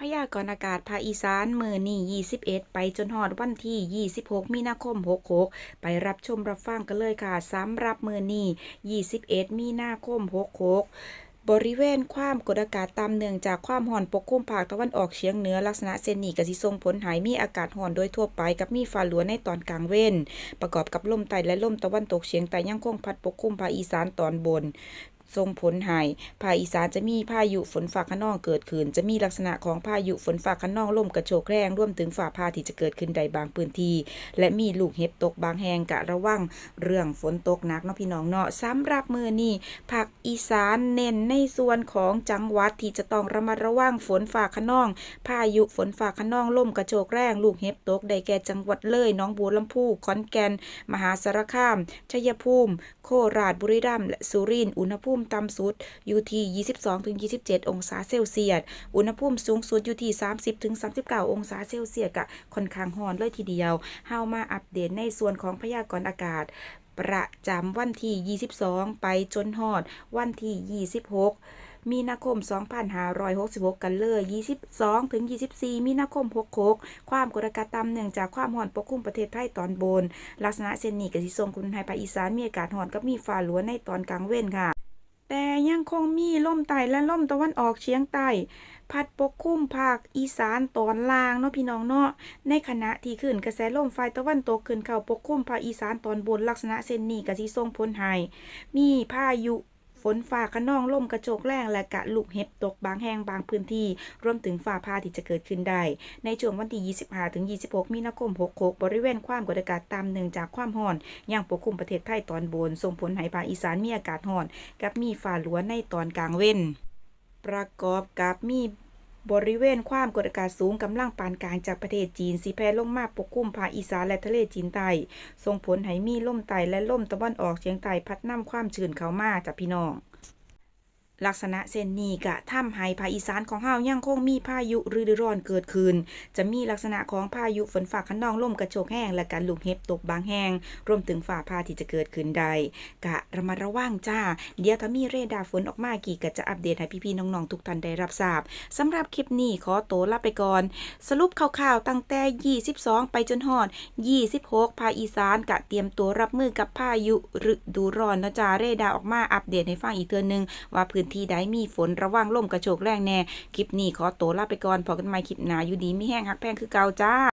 พยากรณ์อากาศภาคอีสานมือนี้21 ไปจนฮอดวันที่ 26 มีนาคม 66 ไปรับชมรับฟังกันเลยค่ะสำหรับมือนี้21 มีนาคม 66บริเวณความกดอากาศต่ำเนื่องจากความร้อนปกคลุมภาคตะวันออกเฉียงเหนือลักษณะเช่นนี้ก็สิส่งผลให้มีอากาศร้อนโดยทั่วไปกับมีฟ้าหลวในตอนกลางเว้น ประกอบกับลมใต้และลมตะวันตกเฉียงใต้ยังคงพัดปกคลุมภาคอีสานตอนบน ส่งผลให้ภาคอีสานจะมีพายุฝนฟ้าคะนองเกิดขึ้น จะมีลักษณะของพายุฝนฟ้าคะนองลมกระโชกแรงรวมถึงฝ่าพาที่จะเกิดขึ้นใดบางพื้นที่ และมีลูกเห็บตกบางแห่งกะระวังเรื่องฝนตกหนักเนาะพี่น้องเนาะสำหรับมือนี้ภาคอีสานเน้นในส่วนของจังหวัดที่จะต้องระมัดระวังฝนฟ้าคะนอง พายุฝนฟ้าคะนองลมกระโชกแรงลูกเห็บตกได้แก่จังหวัดเลยน้องบัวลำพูขอนแก่น มหาสารคามชัยภูมิ โคราชบุรีรัมย์และสุรินทร์อุณหภูมิต่ำสุดอยู่ที่ 22-27 องศาเซลเซียส อุณหภูมิสูงสุดอยู่ที่ 30-39 องศาเซลเซียสกะค่อนข้างร้อนเลยทีเดียว เฮามาอัปเดตในส่วนของพยากรณ์อากาศ ประจำวันที่ 22 ไปจนฮอด วันที่ 26มีนาคม 2566 กันเลย 22 ถึง 24 มีนาคม 66 ความกดอากาศต่ำเนื่องจากความร้อนปกคลุมประเทศไทยตอนบน ลักษณะเช่นนี้ก็สิส่งผลให้ภาคอีสานมีอากาศร้อนกับมีฟ้าหลัวในตอนกลางเว้นค่ะ ยังคงมีลมใต้และลมตะวันออกเฉียงใต้พัดปกคลุมภาคอีสานตอนล่างเนาะพี่น้องเนาะในขณะที่ขึ้นกระแสลมฝ่ายตะวันตกขึ้นเข้าปกคลุมภาคอีสานตอนบนลักษณะเส้นนี้ก็สิส่งผลให้มีพายุ ฝนฝ่าคะนองลมกระโจกแรงและกะลูกเห็บตกบางแห่งบางพื้นที่ รวมถึงฝ่าผ่าที่จะเกิดขึ้นได้ ในช่วงวันที่ 25 ถึง 26 มีนาคม 66 บริเวณความกดอากาศต่ำเนื่องจากความห่อนยังปกคลุมประเทศไทยตอนบน ส่งผลให้ภาคอีสานมีอากาศห่อน กับมีฝ่าหลัวในตอนกลางเว้น ประกอบกับมี บริเวณความกดอากาศสูงกำลังปานกลางจากประเทศจีนสีแผ่ลงมาปกคลุมภาคอีสานและทะเลจีนใต้ส่งผลให้มีลมใต้และลมตะวันออกเฉียงใต้พัดนำความชื้นเข้ามาจากพี่น้อง ลักษณะเช่นนี้ก็ทำให้ภาคอีสานของเฮายังคงมีพายุฤดูร้อนเกิดขึ้น จะมีลักษณะของพายุฝนฟ้าคะนองลมกระโชกแห้งและการลูกเห็บตกบางแห่งรวมถึงฝ่าพาที่จะเกิดขึ้นได้กะระมัดระวังจ้า เดี๋ยวถ้ามีเรดาร์ฝนออกมากี่ก็จะอัปเดตให้พี่ๆน้องๆทุกท่านได้รับทราบสำหรับคลิปนี้ขอโตวลาไปก่อน สรุปคร่าวๆตั้งแต่ 22 ไปจนฮอด 26 ภาคอีสานกะเตรียมตัวรับมือกับพายุฤดูร้อนนะจ๊ะเรดาร์ออกมาอัปเดตให้ฟังอีกเทือนึงว่าพื้นที่ใดมีฝนระวังลมกระโชกแรงแน่ คลิปนี้ขอตัวลาไปก่อนพอกันใหม่คลิปหน้าอยู่ดีไม่แห้งฮักแพงคือเก่าจ้า